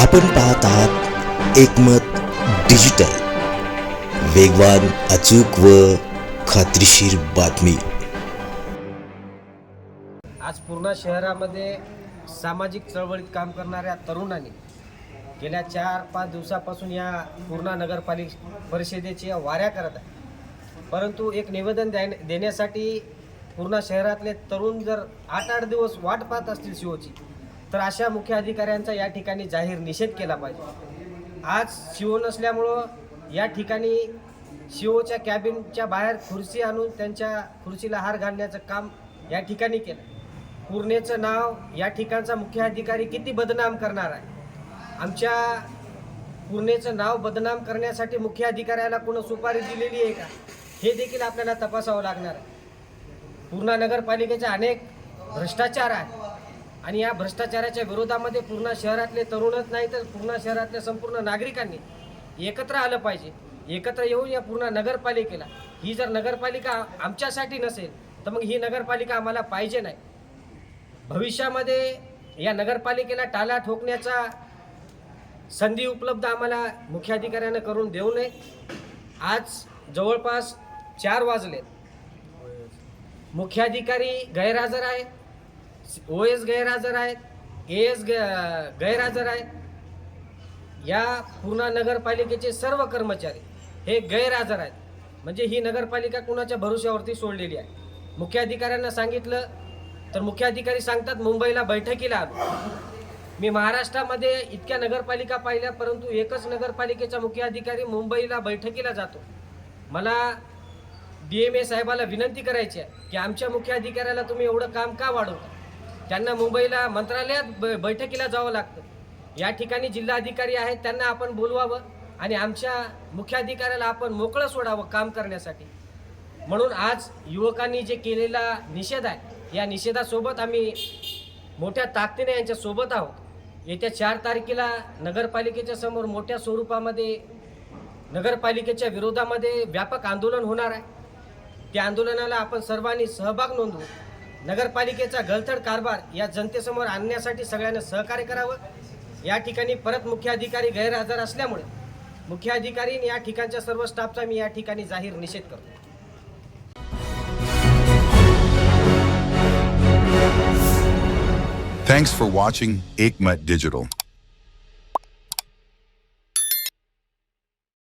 आपण पाहत आहात एकमत डिजिटल. वेगवान अचूक व खात्रीशीर बातमी. आज पूर्णा शहरामध्ये सामाजिक चळवळीत काम करणाऱ्या तरुणांनी गेल्या चार पाच दिवसापासून या पूर्णा नगरपालिका परिषदेच्या वाऱ्या करत आहे परंतु एक निवेदन द्या देण्यासाठी पूर्णा शहरातले तरुण जर आठ आठ दिवस वाट पाहत असतील शिवची तर अशा मुख्य अधिकाऱ्यांचा या ठिकाणी जाहीर निषेध केला पाहिजे. आज शिओ नसल्यामुळं या ठिकाणी शिओच्या कॅबिनच्या बाहेर खुर्ची आणून त्यांच्या खुर्चीला हार घालण्याचं काम या ठिकाणी केलं. पूर्णेचं नाव या ठिकाणचा मुख्य अधिकारी किती बदनाम करणार आहे? आमच्या पूर्णेचं नाव बदनाम करण्यासाठी मुख्य अधिकाऱ्याला कोण सुपारी दिलेली आहे का? हे देखील आपल्याला तपासावं लागणार आहे. पूर्णा नगरपालिकेचे अनेक भ्रष्टाचार आहे आणि या भ्रष्टाचाराच्या विरोधामध्ये पूर्ण शहरातले तरुणच नाही तर पूर्ण शहरातल्या संपूर्ण नागरिकांनी एकत्र आलं पाहिजे. एकत्र येऊन या पूर्ण नगरपालिकेला ही जर नगरपालिका आमच्यासाठी नसेल तर मग ही नगरपालिका आम्हाला पाहिजे नाही. भविष्यामध्ये या नगरपालिकेला टाला ठोकण्याचा संधी उपलब्ध आम्हाला मुख्याधिकाऱ्यानं करून देऊ नये. आज जवळपास चार वाजलेत. मुख्याधिकारी गैरहजर आहेत. ओ एस गैरहजर आहेत ए एस गैरहजर आहेत. या पूर्णा नगरपालिकेचे सर्व कर्मचारी हे गैरहजर आहेत. म्हणजे ही नगरपालिका कुणाच्या भरोश्यावरती सोडलेली आहे? मुख्याधिकाऱ्यांना सांगितलं तर मुख्याधिकारी सांगतात मुंबईला बैठकीला आलो. मी महाराष्ट्रामध्ये इतक्या नगरपालिका पाहिल्या परंतु एकच नगरपालिकेचा मुख्य अधिकारी मुंबईला बैठकीला जातो. मला डी एम ए साहेबाला विनंती करायची आहे की आमच्या मुख्य अधिकाऱ्याला तुम्ही एवढं काम का वाढवता? त्यांना मुंबईला मंत्रालयात ब बैठकीला जावं लागतं. या ठिकाणी जिल्हाधिकारी आहेत त्यांना आपण बोलवावं आणि आमच्या मुख्याधिकाऱ्याला आपण मोकळं सोडावं काम करण्यासाठी. म्हणून आज युवकांनी जे केलेला निषेध आहे या निषेधासोबत आम्ही मोठ्या ताकदीने यांच्यासोबत आहोत. येत्या चार तारखेला नगरपालिकेच्या समोर मोठ्या स्वरूपामध्ये नगरपालिकेच्या विरोधामध्ये व्यापक आंदोलन होणार आहे. त्या आंदोलनाला आपण सर्वांनी सहभाग नोंदवू. नगरपालिकेचा गलथड कारभार या जनतेसमोर आणण्यासाठी सगळ्यांना सहकार्य करावं या ठिकाणी परत मुख्य अधिकारी गैरहजर असल्यामुळे मुख्य अधिकारी या ठिकाणच्या सर्व स्टाफचा मी या ठिकाणी जाहीर निषेध करतो Thanks for watching Aikmat Digital.